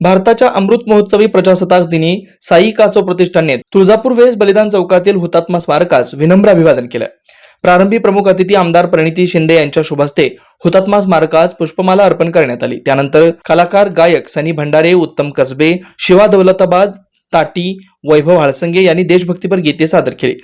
भारताच्या अमृत महोत्सवी प्रजासत्ताक दिनी साई कासव प्रतिष्ठानने तुळजापूर वेस बलिदान चौकातील हुतात्मा स्मारकास विनम्र अभिवादन केलं. प्रारंभी प्रमुख अतिथी आमदार प्रणिती शिंदे यांच्या शुभास्ते हुतात्मा स्मारकास पुष्पमाला अर्पण करण्यात आली. त्यानंतर कलाकार गायक सनी भंडारे उत्तम कसबे शिवा दौलताबाद ताटी वैभव हाळसंगे यांनी देशभक्तीपर गीते सादर केली.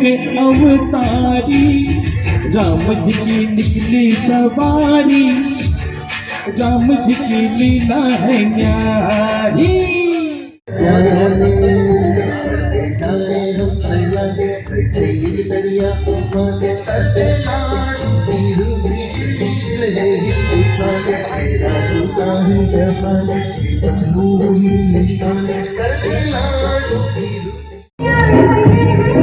के अवतारी राम जी की निकली सवारी राम जी की लीला है न्यारी Thank you. साई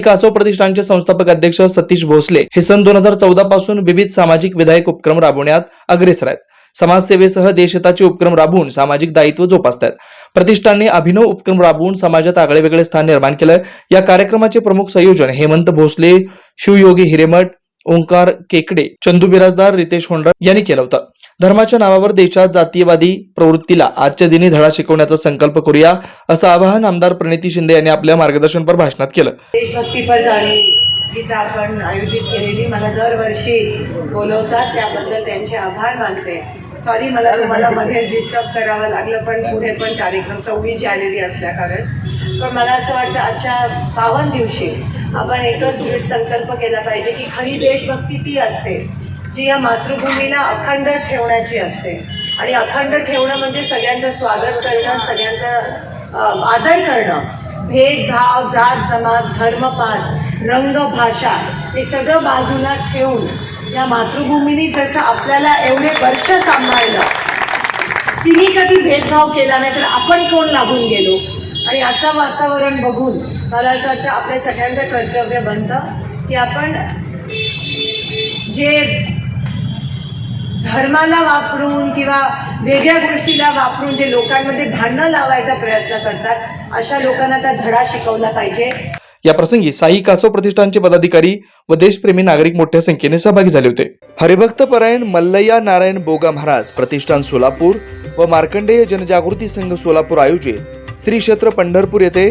कासो प्रतिष्ठानचे संस्थापक अध्यक्ष सतीश भोसले हे सन दोन हजार चौदा पासून विविध सामाजिक विधायक उपक्रम राबवण्यात अग्रेसर आहेत. समाजसेवेसह देशहिताचे उपक्रम राबवून सामाजिक दायित्व जोपासतात प्रतिष्ठानने अभिनव उपक्रम राबवून समाजात आगळेवेगळे स्थान निर्माण केलं या कार्यक्रमाचे प्रमुख संयोजन हेमंत भोसले शिवयोगी हिरेमठ ओंकार केकडे चंदू बिराजदार रितेश होंडर यांनी केलं होतं. धर्माच्या नावावर देशात जातीयवादी प्रवृत्तीला आजच्या दिनी धडा शिकवण्याचा संकल्प करूया असं आवाहन आमदार प्रणिती शिंदे यांनी आपल्या मार्गदर्शनपर भाषणात केलं. देशभक्तीपर गाणी आपण आयोजित केलेली मला दरवर्षी बोलवतात त्याबद्दल त्यांचे आभार मानते. सॉरी मला तुम्हाला मध्ये डिस्टर्ब करावं लागलं पण पुढे पण कार्यक्रम सव्वीस जानेवारी असल्या कारण पण मला असं वाटतं आजच्या पावन दिवशी आपण एकच दृढ संकल्प केला पाहिजे की खरी देशभक्ती ती असते जी या मातृभूमीला अखंड ठेवण्याची असते. आणि अखंड ठेवणं म्हणजे सगळ्यांचं स्वागत करणं सगळ्यांचा आदर करणं. भेदभाव जात जमात धर्मपात रंग भाषा हे सगळं बाजूला ठेवून या मातृभूमीने जसं आपल्याला एवढे वर्ष सांभाळलं तिने कधी भेदभाव केला नाही तर आपण कोण लागून गेलो? आणि आजचं वातावरण बघून मला असं वाटतं आपल्या सगळ्यांचं कर्तव्य बनतं की आपण जे धर्माला वापरून किंवा वेगळ्या गोष्टीला वापरून जे लोकांमध्ये भांडणं लावायचा प्रयत्न करतात अशा लोकांना त्या धडा शिकवला पाहिजे. या प्रसंगी साई कासो प्रतिष्ठानचे पदाधिकारी व देशप्रेमी नागरिक मोठ्या संख्येने सहभागी झाले होते. हरिभक्त परायण मल्लय्या नारायण बोगा महाराज प्रतिष्ठान सोलापूर व मार्कंडेय जनजागृती संघ सोलापूर आयोजित श्री क्षेत्र पंढरपूर येथे